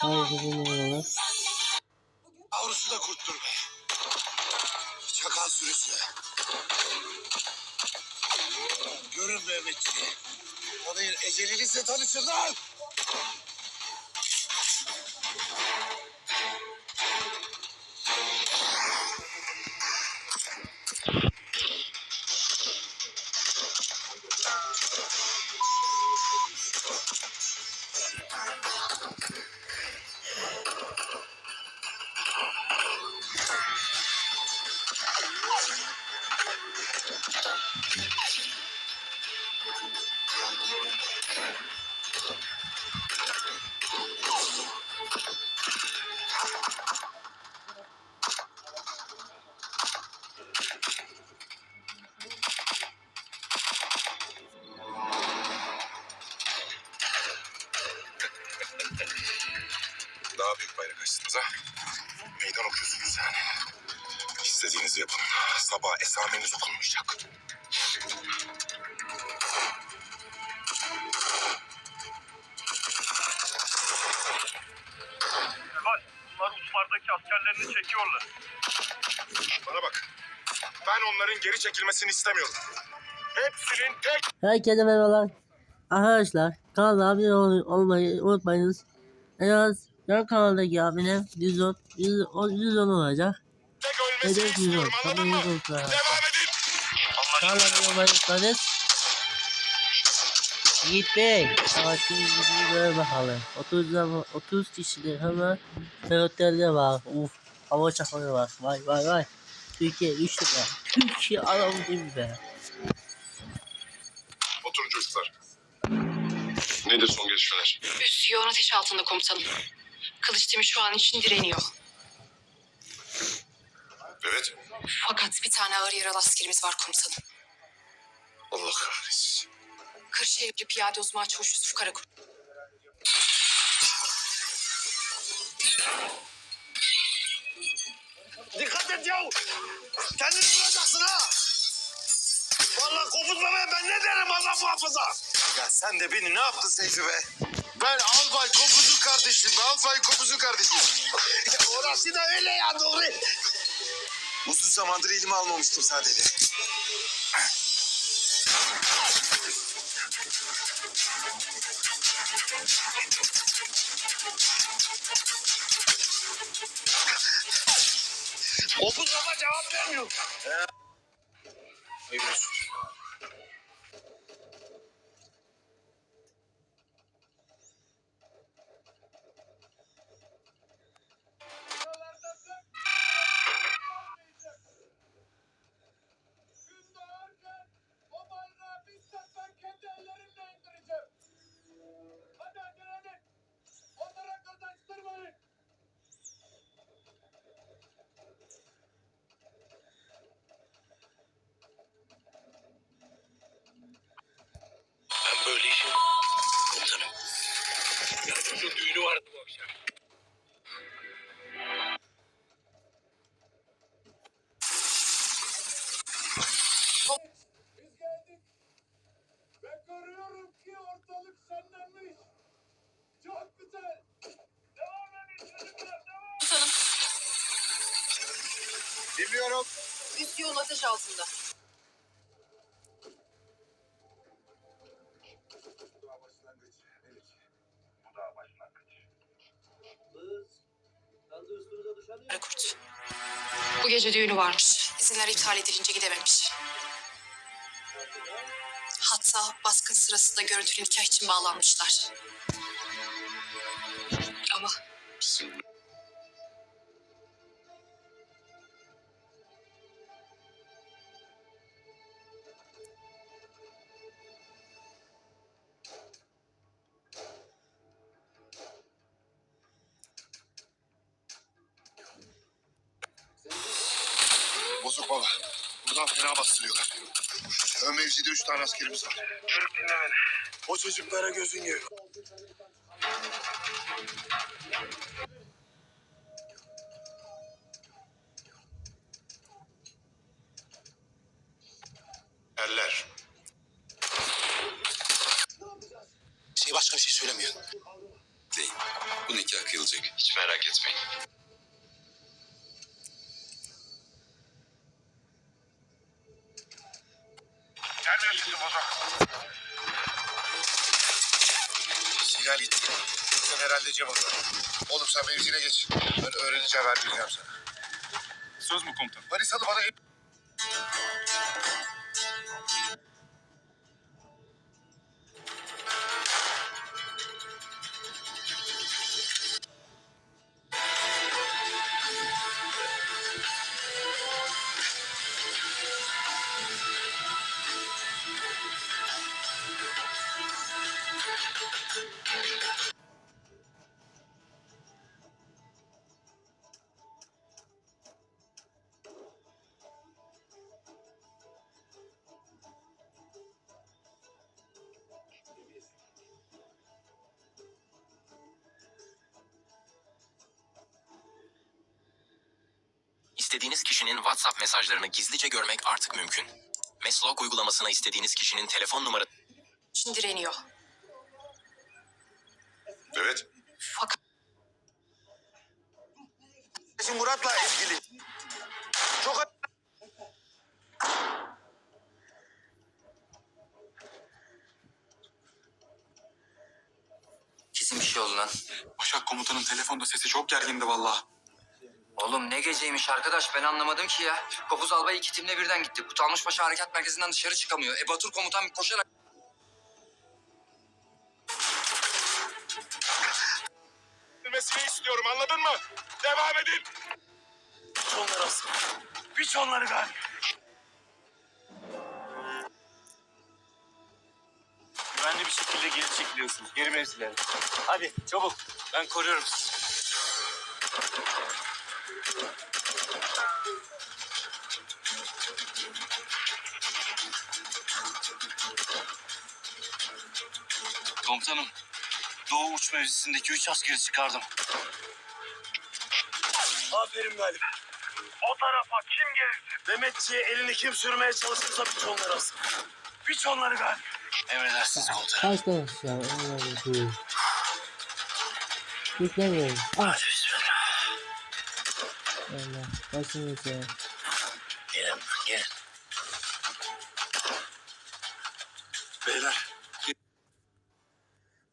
tamam. Herkese merhabalar. Avrusu da kurttur be. Çakal sürüsü. Görün Mehmetçiği. Tanıyın ecelinizle tanışın ha. Meydan okuyorsunuz yani. İstediğinizi yapın. Sabah esameniz okunmayacak. Kemal, bunlar Usmar'daki askerlerini çekiyorlar. Bana bak. Ben onların geri çekilmesini istemiyorum. Hepsinin tek Herkese merhabalar. Arkadaşlar kanala abone ol- olmayı unutmayınız. En az yan kanaldaki abone 110, 110, 110 olacak. Hedef 110. istiyorum anladın Abone mı? olun Devam edin. Kanala abone olmayı. Yiğit Bey, savaşın gücünü göre bakalım. 30, zaman- 30 kişilik hemen pilotlarda var. Uf, hava uçakları var. Vay vay vay. Türkiye 3 lira. Türkiye adam gibi be. Oturun çocuklar. Nedir son gelişmeler? Üst yoğun ateş altında komutanım. Kılıç timi şu an için direniyor. Evet. Fakat bir tane ağır yaralı askerimiz var komutanım. Allah kahretsin. Kırşehirli piyade uzman çavuş Yusuf Karakul. Dikkat et yav. Kendini vuracaksın ha. Vallahi kopuzma be ben ne derim Allah muhafaza. Ya sen de beni ne yaptın Seyfi be? Ben Albay Kopuz'un kardeşim. Albay Kopuz'un kardeşim. ya orası da öyle ya doğru. Uzun zamandır elime almamıştım sadece. Kopuz baba cevap vermiyor. Hayırlı Komutanım, Dinliyorum. üst yoğun ateş altında. Karakurt. Bu gece düğünü varmış. İzinler iptal edilince gidememiş. Hatta baskın sırasında görüntülü nikah için bağlanmışlar. Ama Bozuk baba. Buradan fena bastırıyorlar. Ön mevzide üç tane askerimiz var. Çocuk dinle beni. O çocuklara gözün yiyor. Eller. Şey başka bir şey söylemiyor. bekleyin. Bu nikah kıyılacak. Hiç merak etmeyin. Herhalde Cemal'da. Oğlum sen mevzine geç. Ben öğrenince haber vereceğim sana. Söz mü komutanım? Manisalı bana İstediğiniz kişinin WhatsApp mesajlarını gizlice görmek artık mümkün. Meslog uygulamasına istediğiniz kişinin telefon numarası Şimdi direniyor. Evet. Fakat Murat'la ilgili. Çok Kesin bir şey oldu lan. Başak komutanın telefonda sesi çok gergindi valla. Oğlum ne geceymiş arkadaş ben anlamadım ki ya. Kopuz albay iki timle birden gitti. Kutalmışbaşı harekat merkezinden dışarı çıkamıyor. E Batur komutan koşarak... Bilmesini istiyorum anladın mı? Devam edin. onları asın. Biç onları gari. Güvenli bir şekilde geri çekiliyorsunuz. Geri mevzilere. Hadi çabuk. Ben koruyorum sizi. Komutanım, Doğu uç mevzisindeki üç askeri çıkardım. Aferin Galip. O tarafa kim gelirse. Mehmetçiğe elini kim sürmeye çalışırsa biç onları asın. Biç onları Galip. Emredersiniz komutanım. Kaç tane ya? Bu. Yüklemiyorum. Ah. Allah. Başını yeter.